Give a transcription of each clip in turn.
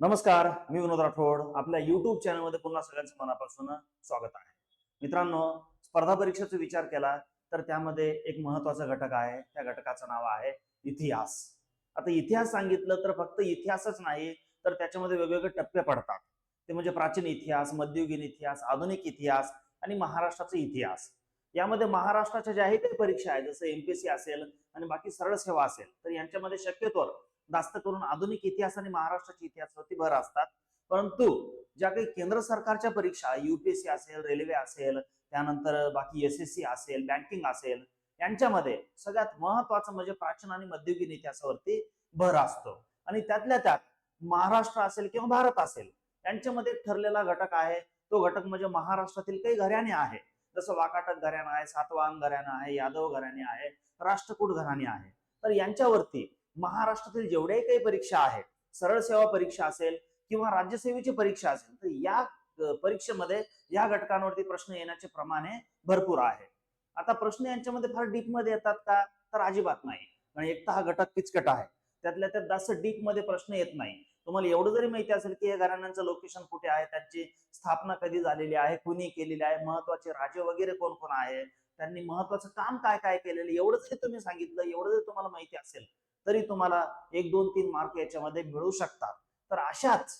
नमस्कार मी विनोद राठोड. आपल्या युट्यूब चॅनलमध्ये पुन्हा सगळ्यांचं मनापासून स्वागत आहे. मित्रांनो स्पर्धा परीक्षेचा विचार केला तर त्यामध्ये एक महत्त्वाचा घटक आहे. त्या घटकाचं नाव आहे इतिहास. आता इतिहास सांगितलं तर फक्त इतिहासच नाही तर त्याच्यामध्ये वेगवेगळे टप्पे पडतात. ते म्हणजे प्राचीन इतिहास मध्ययुगीन इतिहास आधुनिक इतिहास आणि महाराष्ट्राचा इतिहास. यामध्ये महाराष्ट्राच्या ज्या काही परीक्षा आहेत जसं एमपीएससी असेल आणि बाकी सरळ सेवा असेल तर यांच्यामध्ये शक्यतोवर जास्त करून आधुनिक इतिहास आणि महाराष्ट्राच्या इतिहासावरती भर असतात. परंतु ज्या काही केंद्र सरकारच्या परीक्षा युपीएससी असेल रेल्वे असेल त्यानंतर बाकी एस एस सी असेल बँकिंग असेल यांच्यामध्ये सगळ्यात महत्वाचं म्हणजे प्राचीन आणि मध्ययुगीन इतिहासावरती भर असतो. आणि त्यातल्या त्यात महाराष्ट्र असेल किंवा भारत असेल यांच्यामध्ये ठरलेला घटक आहे. तो घटक म्हणजे महाराष्ट्रातील काही घराणे आहे. जसं वाकाटक घराणं आहे सातवाहन घराणं आहे यादव घराणे आहे राष्ट्रकूट घराणे आहे. तर यांच्यावरती महाराष्ट्रातील जेवढ्याही काही परीक्षा आहेत सरळ सेवा परीक्षा असेल किंवा राज्यसेवेची परीक्षा असेल तर या परीक्षेमध्ये या घटकांवरती प्रश्न येण्याचे प्रमाण हे भरपूर आहे. आता प्रश्न यांच्यामध्ये फार डीपमध्ये येतात का? तर अजिबात नाही. कारण एक तर हा घटक किचकट आहे. त्यातल्या त्यात जास्त डीपमध्ये प्रश्न येत नाही. तुम्हाला एवढं जरी माहिती असेल की या घराण्यांचं लोकेशन कुठे आहे त्यांची स्थापना कधी झालेली आहे कुणी केलेली आहे महत्त्वाचे राजे वगैरे कोण कोण आहे त्यांनी महत्वाचं काम काय काय केलेलं एवढं जरी तुम्ही सांगितलं एवढं जरी तुम्हाला माहिती असेल तरी तुम्हाला एक दोन तीन मार्क याच्यामध्ये मिळू शकतात. तर अशाच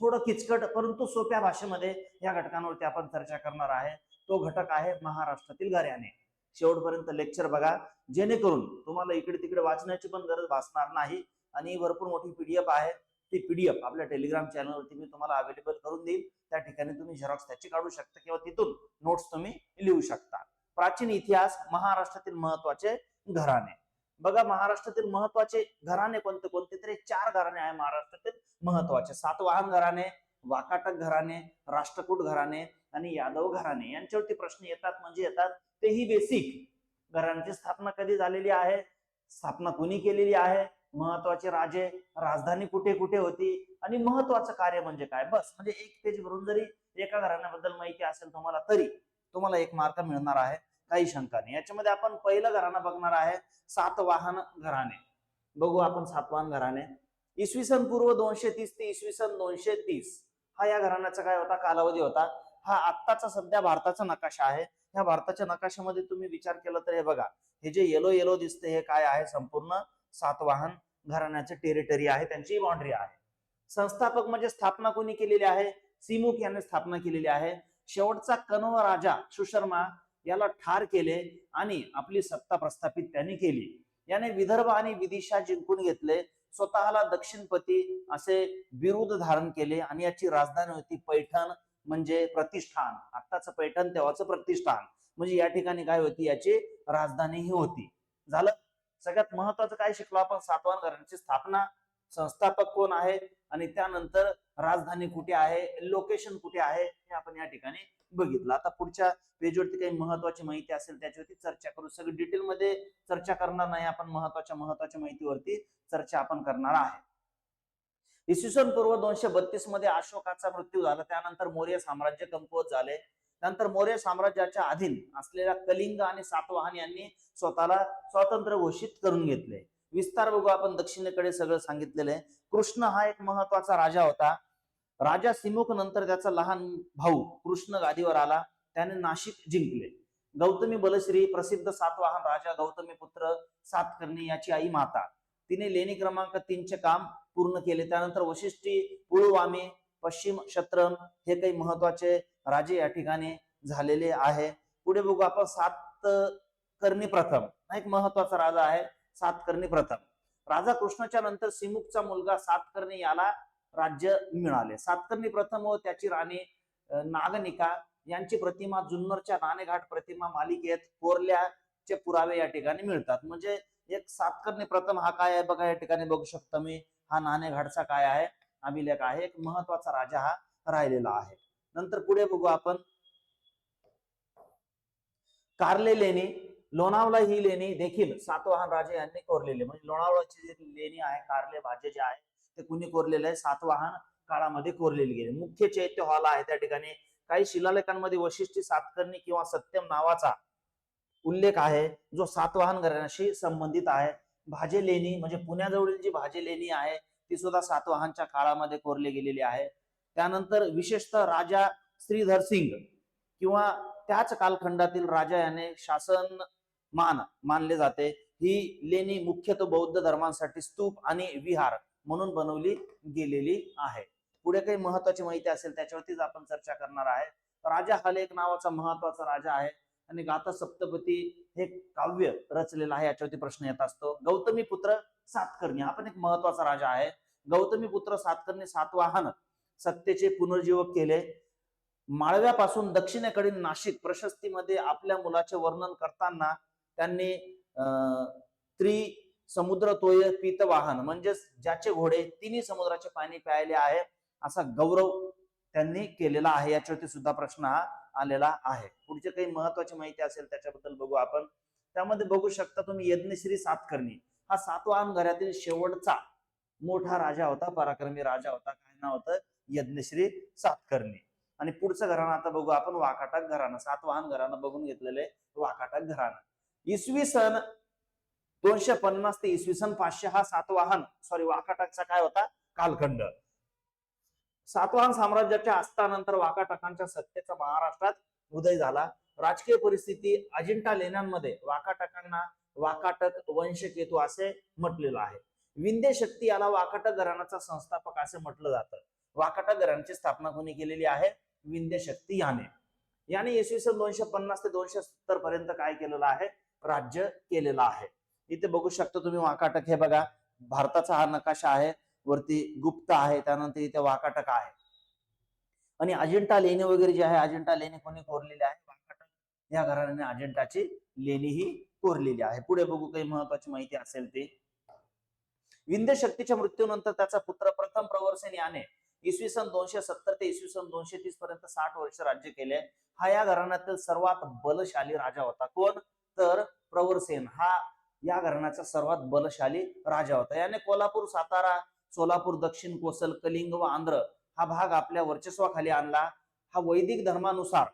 थोडं किचकट परंतु सोप्या भाषेमध्ये या घटकांवरती आपण चर्चा करणार आहे. तो घटक आहे महाराष्ट्रातील घराणे. शेवटपर्यंत लेक्चर बघा. जेणेकरून तुम्हाला इकडे तिकडे वाचण्याची पण गरज भासणार नाही आणि भरपूर मोठी पीडीएफ आहे. ती पीडीएफ आपल्या टेलिग्राम चॅनलवरती मी तुम्हाला अवेलेबल करून देईल त्या ठिकाणी तुम्ही झेरॉक्स त्याची काढू शकता किंवा तिथून नोट्स तुम्ही लिहू शकता. प्राचीन इतिहास महाराष्ट्रातील महत्त्वाचे घराणे. बघा महाराष्ट्रातील महत्त्वाचे घराणे कोणते? कोणते तरी चार घराणे आहे महाराष्ट्रातील महत्त्वाचे. सातवाहन घराणे वाकाटक घराणे राष्ट्रकूट घराणे आणि यादव घराणे. यांच्यावरती प्रश्न येतात म्हणजे येतात तेही बेसिक घराण्याची स्थापना कधी झालेली आहे? स्थापना कोणी केलेली आहे? महत्त्वाचे राजे राजधानी कुठे कुठे होती? आणि महत्वाचं कार्य म्हणजे काय? बस म्हणजे एक पेज भरून जरी एका घराण्याबद्दल माहिती असेल तुम्हाला तरी तुम्हाला एक मार्क मिळणार आहे. काही शंका नाही. याच्यामध्ये आपण पहिलं घराणं बघणार आहे सातवाहन घराणे. बघू आपण सातवाहन घराणे. इसवी सन पूर्व दोनशे तीस ते इसवी सन दोनशे तीस. हा या घराण्याचा काय होता? कालावधी होता. हा आत्ताचा सध्या भारताचा नकाशा आहे. ह्या भारताच्या नकाशामध्ये तुम्ही विचार केला तर हे बघा. हे जे येलो येलो दिसते हे काय आहे? संपूर्ण सातवाहन घराण्याचे टेरिटरी आहे. त्यांची बाउंड्री आहे. संस्थापक म्हणजे स्थापना कोणी केलेली आहे? सिमुख यांनी स्थापना केलेली आहे. शेवटचा कनव राजा सुशर्मा याला ठार केले आणि आपली सत्ता प्रस्थापित त्यांनी केली. याने विदर्भ आणि विदिशा जिंकून घेतले. स्वतःला दक्षिणपती असे बिरुद धारण केले आणि याची राजधानी होती पैठण म्हणजे प्रतिष्ठान. आत्ताचं पैठण तेव्हाचं प्रतिष्ठान. म्हणजे या ठिकाणी काय होती? याची राजधानी ही होती. झालं? सगळ्यात महत्वाचं काय शिकलो आपण? सातवान घराण्याची स्थापना. संस्थापक कोण आहे? आणि त्यानंतर राजधानी कुठे आहे लोकेशन कुठे आहे हे आपण या ठिकाणी बघितलं. आता पुढच्या पेजवरती काही महत्वाची माहिती असेल त्याच्यावरती चर्चा करू. सगळी डिटेलमध्ये चर्चा करणार नाही आपण महत्त्वाच्या महत्त्वाच्या माहितीवरती चर्चा आपण करणार आहे. इसवी सन पूर्व दोनशे बत्तीसमध्ये अशोकाचा मृत्यू झाला. त्यानंतर मौर्य साम्राज्य कमकुवत झाले. नंतर मौर्य साम्राज्याच्या अधीन असलेल्या कलिंग आणि सातवाहन यांनी स्वतःला स्वातंत्र्य घोषित करून घेतले. विस्तार बघू आपण दक्षिणेकडे सगळं सांगितलेलं आहे. कृष्ण हा एक महत्त्वाचा राजा होता. राजा सिमुख नंतर त्याचा लहान भाऊ कृष्ण गादीवर आला. त्याने नाशिक जिंकले. गौतमी बलश्री प्रसिद्ध सातवाहन राजा गौतमी पुत्र सातकर्णी याची आई माता. तिने लेणी क्रमांक तीनचे काम पूर्ण केले. त्यानंतर वशिष्ठी पुळवामी पश्चिम शत्रम हे काही महत्त्वाचे राजे या ठिकाणी झालेले आहे. पुढे बघू आपण सात कर्णी प्रथम. हा एक महत्त्वाचा राजा आहे सातकर्णी प्रथम. राजा कृष्णाच्या नंतर सिमुखचा मुलगा सातकर्णी याला राज्य मिळाले. सातकर्णी प्रथम व त्याची राणी नागनिका यांची प्रतिमा जुन्नरच्या नाणेघाट प्रतिमा मालिकेत कोरल्याचे पुरावे या ठिकाणी मिळतात. म्हणजे एक सातकर्णी प्रथम हा काय आहे? बघा या ठिकाणी बघू शकता मी. हा नाणेघाटचा काय आहे? अभिलेख आहे. एक महत्त्वाचा राजा हा राहिलेला आहे. नंतर पुढे बघू आपण. कारले लेणी लोणावळा ही लेणी देखील सातवाहन राजे यांनी कोरलेली. म्हणजे लोणावळाची जी लेणी आहे कारले भाजे जे आहे ते कुणी कोरलेले आहे? सातवाहन काळामध्ये कोरलेली गेली. मुख्य चैत्य हॉल आहे त्या ठिकाणी. काही शिलालेखांमध्ये वशिष्ठी सातकर्णी किंवा सत्यम नावाचा उल्लेख आहे जो सातवाहन घराण्याशी संबंधित आहे. भाजे लेणी म्हणजे पुण्याजवळील जी भाजे लेणी आहे ती सुद्धा सातवाहनच्या काळामध्ये कोरली गेलेली आहे. त्यानंतर विशेषतः राजा श्रीधर सिंग किंवा त्याच कालखंडातील राजा याने शासन मान मानले जाते. ही लेणी मुख्यतः बौद्ध धर्मांसाठी स्तूप आणि विहार म्हणून बनवली गेलेली आहे. पुढे काही महत्वाची माहिती असेल त्याच्यावरतीच आपण चर्चा करणार आहे. राजा हलेक नावाचा महत्त्वाचा राजा आहे आणि गाथा सप्तपती हे काव्य रचलेलं आहे याच्यावरती प्रश्न येत असतो. गौतमी पुत्र सातकर्णी हा पण एक महत्त्वाचा राजा आहे. गौतमी पुत्र सातकर्णी सातवाहन सत्तेचे पुनर्जीवक केले. माळव्यापासून दक्षिणेकडील नाशिक प्रशस्तीमध्ये आपल्या मुलाचे वर्णन करताना त्यांनी अं, त्रि समुद्र तोय पीतवाहन म्हणजेच ज्याचे घोडे तिन्ही समुद्राचे पाणी प्यायले आहे असा गौरव त्यांनी केलेला आहे. याच्यावरती सुद्धा प्रश्न हा आलेला आहे. पुढचे काही महत्वाची माहिती असेल त्याच्याबद्दल बघू आपण. त्यामध्ये बघू शकता तुम्ही यज्ञश्री सातकर्णी. हा सातवाहन घरातील शेवटचा मोठा राजा होता पराक्रमी राजा होता. काय नाव होतं? यज्ञश्री सातकर्णी. आणि पुढचं घराणं आता बघू आपण वाकाटक घराणं. सातवाहन घराणं बघून घेतलेले वाकाटक घराणं. इसवी सन दोनशे पन्नास ते इसवी सन पाचशे हा सातवाहन सॉरी वाकाटकचा काय होता? कालखंड. सातवाहन साम्राज्याच्या अस्तानंतर वाकाटकांच्या सत्तेचा महाराष्ट्रात उदय झाला. राजकीय परिस्थिती अजिंठा लेण्यांमध्ये वाकाटकांना वाकाटक वंशकेतू असे म्हटलेलं आहे. विंध्य शक्ती याला वाकाटक घराण्याचा संस्थापक असे म्हटलं जातं. वाकाटक घराण्याची स्थापना कोणी केलेली आहे? विंध्य शक्ती याने. याने इसवी सन दोनशे पन्नास ते दोनशे सत्तर पर्यंत काय केलेलं आहे? राज्य केलेलं आहे. इथे बघू शकता तुम्ही वाकाटक. हे बघा भारताचा हा नकाशा आहे वरती गुप्त आहे त्यानंतर इथे वाकाटक आहे. आणि अजिंठा लेणी वगैरे जे आहे अजिंठा लेणी कोणी कोरलेली आहे? वाकाटक. या घराण्याने अजिंठाची लेणी ही कोरलेली आहे. पुढे बघू काही महत्वाची माहिती असेल ती. विंध्य शक्तीच्या मृत्यूनंतर त्याचा पुत्र प्रथम प्रवर्सन याने इसवी सन दोनशे सत्तर ते इसवी सन दोनशे तीस पर्यंत साठ वर्ष राज्य केले. हा या घराण्यातील सर्वात बलशाली राजा होता. कोण? तर प्रवरसेन. हा या घराण्याचा सर्वात बलशाली राजा होता. याने कोल्हापूर सातारा सोलापूर दक्षिण कोसल कलिंग व आंध्र हा भाग आपल्या वर्चस्वाखाली आणला. हा वैदिक धर्मानुसार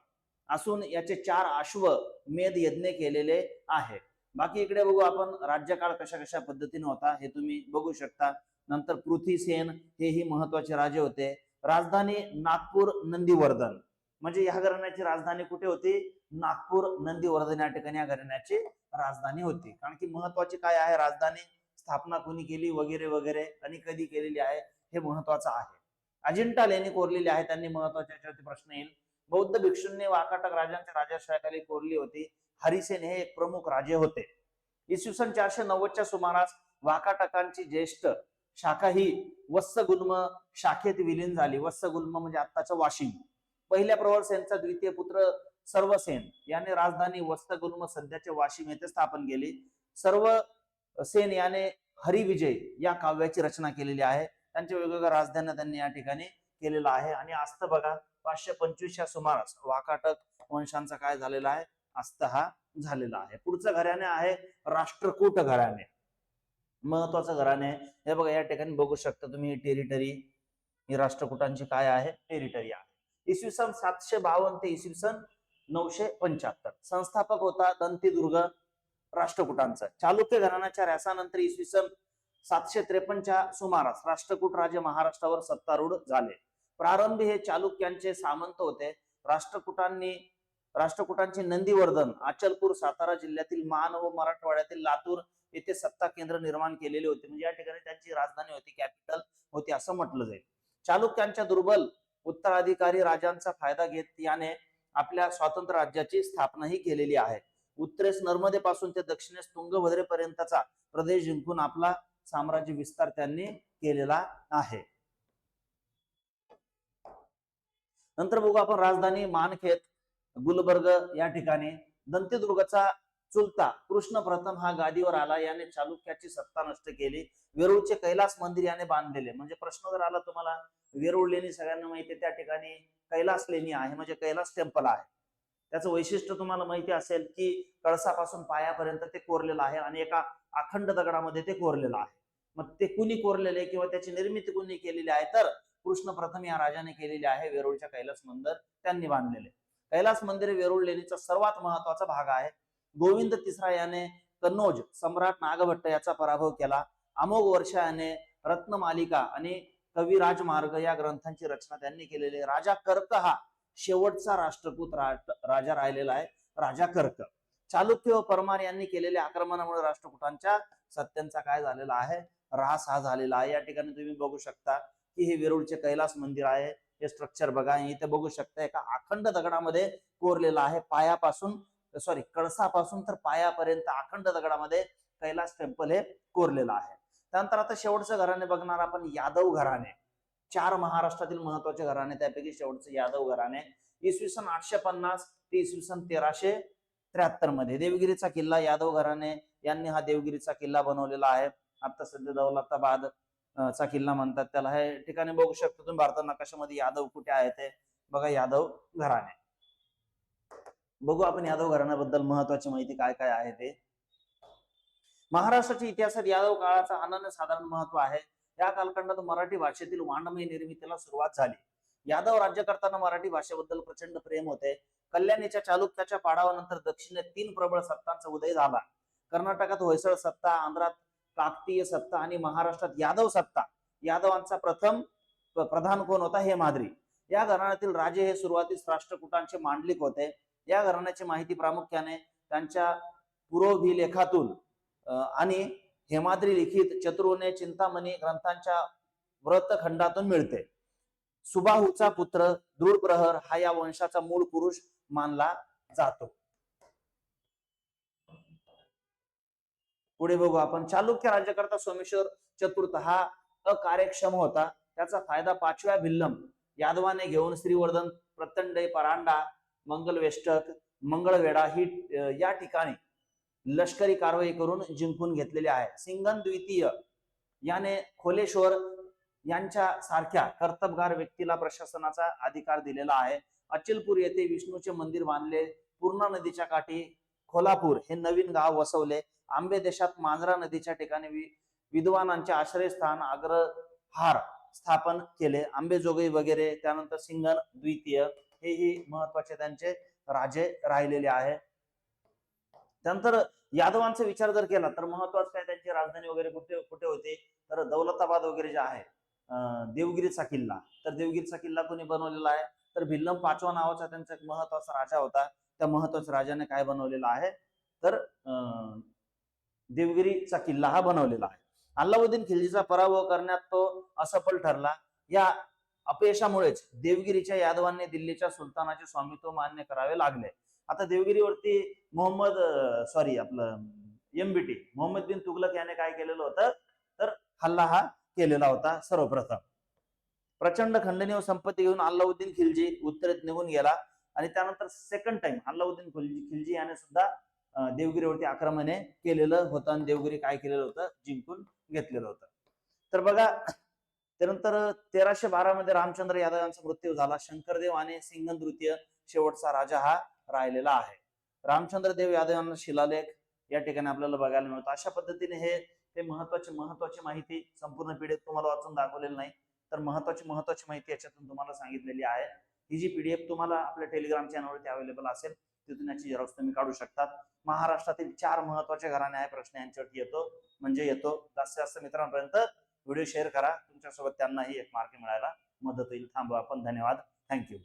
असून याचे चार अश्व मेद यज्ञ केलेले आहे. बाकी इकडे बघू आपण राज्यकाळ कशा कशा पद्धतीने होता हे तुम्ही बघू शकता. नंतर पृथ्वीसेन हे ही महत्त्वाचे राजे होते. राजधानी नागपूर नंदीवर्धन. म्हणजे ह्या घराण्याची राजधानी कुठे होती? नागपूर नंदीवर्धन या ठिकाणी या घराण्याची राजधानी होती. कारण की महत्वाची काय आहे? राजधानी स्थापना कोणी केली? वगैरे वगैरे आणि कधी केलेली आहे? हे महत्वाचं आहे. अजिंठा लेणी कोरलेली आहे त्यांनी महत्त्वाच्या याच्यावरती प्रश्न येईल. बौद्ध भिक्षूंनी वाकाटक राजांच्या राजाश्रयाखाली कोरली होती. हरिसेन हे एक प्रमुख राजे होते. इसवी सन चारशे नव्वदच्या सुमारास वाकाटकांची ज्येष्ठ शाखा ही वत्सगुल्म शाखेत विलीन झाली. वत्सगुल्म म्हणजे आत्ताचं वाशिम. पहिल्या प्रवरसेनचा द्वितीय पुत्र सर्वसेन याने राजधानी वस्तगुल्म सध्याचे वाशिम येथे स्थापन केली. सर्व सेन याने हरिविजय या काव्याची रचना केलेली आहे. त्यांच्या वेगवेगळ्या राजधान्या त्यांनी या ठिकाणी केलेला आहे. आणि अस्त बघा पाचशे पंचवीसच्या सुमारास वाकाटक वंशांचा काय झालेला आहे? अस्त हा झालेला आहे. पुढचं घराणे आहे राष्ट्रकूट घराणे. महत्वाचं घराणे हे बघा या ठिकाणी बघू शकता तुम्ही टेरिटरी ही राष्ट्रकूटांची काय आहे? टेरिटरी आहे. इसवी सन सातशे बावन्न ते इसवी सन नऊशे पंच्याहत्तर. संस्थापक होता दंतीदुर्ग राष्ट्रकूटांचा. चालुक्य घराण्याच्या रॅसानंतर इसवी सन सातशे त्रेपन्नच्या सुमारास राष्ट्रकूट राजे महाराष्ट्रावर सत्तारूढ झाले. प्रारंभी हे चालुक्यांचे सामंत होते. राष्ट्रकुटांनी राष्ट्रकुटांचे नंदीवर्धन अचलपूर सातारा जिल्ह्यातील मान व मराठवाड्यातील लातूर येथे सत्ता केंद्र निर्माण केलेले होते. म्हणजे या ठिकाणी त्यांची राजधानी होती कॅपिटल होती असं म्हटलं जाईल. चालुक्यांच्या दुर्बल उत्तराधिकारी राजांचा फायदा घेत याने आपल्या स्वातंत्र्य राज्याची स्थापनाही केलेली आहे. उत्तरेस नर्मदेपासून ते दक्षिणेस तुंगभद्रेपर्यंतचा प्रदेश जिंकून आपला साम्राज्य विस्तार त्यांनी केलेला आहे. नंतर बघू आपण राजधानी मानखेत गुलबर्ग या ठिकाणी दंतेदुर्गचा चुलता कृष्ण प्रथम हा गादीवर आला. याने चालुक्याची सत्ता नष्ट केली. वेरूळचे कैलास मंदिर याने बांधलेले. म्हणजे प्रश्न जर आला तुम्हाला वेरूळ लेणी सगळ्यांना माहिती आहे त्या ठिकाणी कैलास लेणी आहे म्हणजे कैलास टेम्पल आहे. त्याचं वैशिष्ट्य तुम्हाला माहिती असेल की कळसापासून पायापर्यंत ते कोरलेलं आहे आणि एका अखंड दगडामध्ये ते कोरलेलं आहे. मग ते कुणी कोरलेले किंवा त्याची निर्मिती कुणी केलेली आहे तर कृष्ण प्रथम या राजाने केलेली आहे वेरूळच्या कैलास मंदिर. त्यांनी बांधलेले. कैलास मंदिर वेरूळ लेणीचा सर्वात महत्त्वाचा भाग आहे. गोविंद तिसरा याने कन्नौज सम्राट नागभट्ट याचा पराभव केला. अमोघ वर्षाने रत्नमालिका आणि कविराज मार्ग या ग्रंथांची रचना त्यांनी केलेली आहे. राजा कर्क हा शेवटचा राष्ट्रकूत राजा राहिलेला आहे. राजा कर्क. चालुक्य व परमार यांनी केलेल्या आक्रमणामुळे राष्ट्रकुटांच्या सत्यांचा काय झालेला आहे? ऱ्हास हा झालेला आहे. या ठिकाणी तुम्ही बघू शकता की हे वेरूळचे कैलास मंदिर आहे. हे स्ट्रक्चर बघा. इथे बघू शकता एका अखंड दगडामध्ये कोरलेलं आहे. पायापासून सॉरी कळसापासून तर पायापर्यंत अखंड दगडामध्ये कैलास टेम्पल हे कोरलेलं आहे. त्यानंतर आता शेवटचं घराणे बघणार आपण यादव घराणे. चार महाराष्ट्रातील महत्त्वाचे घराणे त्यापैकी शेवटचं यादव घराणे. इसवी सन आठशे पन्नास ते इसवी सन तेराशे त्र्याहत्तरमध्ये. देवगिरीचा किल्ला यादव घराणे यांनी हा देवगिरीचा किल्ला बनवलेला आहे. आता सध्या दौलताबाद चा किल्ला म्हणतात त्याला. हे ठिकाणी बघू शकतो तुम्ही भारत नकाशामध्ये यादव कुठे आहे ते. बघा यादव घराणे. बघू आपण यादव घराण्याबद्दल महत्वाची माहिती काय काय आहे ते. महाराष्ट्राच्या इतिहासात यादव काळाचा अनन्य साधारण महत्त्व आहे. या कालखंडात मराठी भाषेतील वाङ्मय निर्मितीला सुरुवात झाली. यादव राज्य करताना मराठी भाषेबद्दल प्रचंड प्रेम होते. कल्याणीच्या चालुक्याच्या पाडावानंतर दक्षिणेत तीन प्रबळ सत्तांचा उदय झाला. कर्नाटकात होयसळ सत्ता आंध्रात काकतीय सत्ता आणि महाराष्ट्रात यादव सत्ता. यादवांचा प्रथम प्रधान कोण होता हे माद्री या घराण्यातील राजे हे सुरुवातीस राष्ट्रकुटांचे मांडलिक होते. या घराण्याची माहिती प्रामुख्याने त्यांच्या पुरोभिलेखातून आणि हेमाद्री लिखित चतुर्णे चिंतामणी ग्रंथांच्या व्रतखंडातून मिळते. सुबाहूचा पुत्र दृढप्रहर हा या वंशाचा मूळ पुरुष मानला जातो. पुढे बघू आपण. चालुक्य राज्यकर्ता सोमेश्वर चतुर्थ हा अकार्यक्षम होता. त्याचा फायदा पाचव्या भिल्लम यादवाने घेऊन श्रीवर्धन प्रतंडे परांडा मंगलवेष्टक मंगळवेढा ही या ठिकाणी लष्करी कारवाई करून जिंकून घेतलेले आहे. सिंगन द्वितीय याने खोलेश्वर यांच्या सारख्या कर्तबगार व्यक्तीला प्रशासनाचा अधिकार दिलेला आहे. अचलपूर येथे विष्णूचे मंदिर बांधले. पूर्णा नदीच्या काठी खोलापूर हे नवीन गाव वसवले. आंबे देशात मांजरा नदीच्या ठिकाणी वि- विद्वानांचे आश्रयस्थान अग्रहार स्थापन केले. आंबेजोगई वगैरे त्यानंतर सिंगन द्वितीय हेही महत्त्वाचे त्यांचे राजे राहिलेले आहे. त्यानंतर यादवांचा विचार जर केला तर महत्वाचं काय? त्यांची राजधानी वगैरे कुठे कुठे होते? तर दौलताबाद वगैरे जे आहे देवगिरीचा किल्ला. तर देवगिरीचा किल्ला कोणी बनवलेला आहे? तर भिल्लम पाचवा नावाचा त्यांचा एक महत्त्वाचा राजा होता. त्या महत्त्वाच्या राजाने काय बनवलेला आहे? तर अं, देवगिरीचा किल्ला हा बनवलेला आहे. अल्लाउद्दीन खिलजीचा पराभव करण्यात तो असफल ठरला. या अपयशामुळेच देवगिरीच्या यादवांनी दिल्लीच्या सुलतानाचे स्वामित्व मान्य करावे लागले. आता देवगिरीवरती मोहम्मद सॉरी आपलं एमबीटी मोहम्मद बिन तुगलक याने काय केलेलं होतं? तर हल्ला हा केलेला होता सर्वप्रथम. प्रचंड खंडनीय संपत्ती घेऊन अल्लाउद्दीन खिलजी उत्तरेत निघून गेला आणि त्यानंतर सेकंड टाइम अल्लाउद्दीन खिलजी खिलजी याने सुद्धा देवगिरीवरती आक्रमणे केलेलं होतं आणि देवगिरी काय केलेलं होतं? जिंकून घेतलेलं होतं. तर बघा त्यानंतर तेराशे बारा मध्ये रामचंद्र यादव यांचा मृत्यू झाला. शंकरदेव आणि सिंगन तृतीय शेवटचा राजा हा राहिलेला आहे. रामचंद्र देव यादव यांना शिलालेख या ठिकाणी आपल्याला बघायला मिळतो. अशा पद्धतीने हे ते महत्वाची महत्वाची माहिती संपूर्ण पीडीएफ तुम्हाला वाचून दाखवलेली नाही तर महत्वाची महत्वाची माहिती याच्यातून तुम्हाला सांगितलेली आहे. ही जी पीडीएफ तुम्हाला आपल्या टेलिग्राम चॅनलवरती अवेलेबल असेल तिथून याची झेरॉक्स तुम्ही काढू शकतात. महाराष्ट्रातील चार महत्त्वाचे घराणे आहे प्रश्न यांच्यावरती येतो म्हणजे येतो. जास्तीत जास्त मित्रांपर्यंत व्हिडिओ शेअर करा. तुमच्यासोबत त्यांनाही एक मार्क मिळायला मदत होईल. थांबवा आपण. धन्यवाद. थँक्यू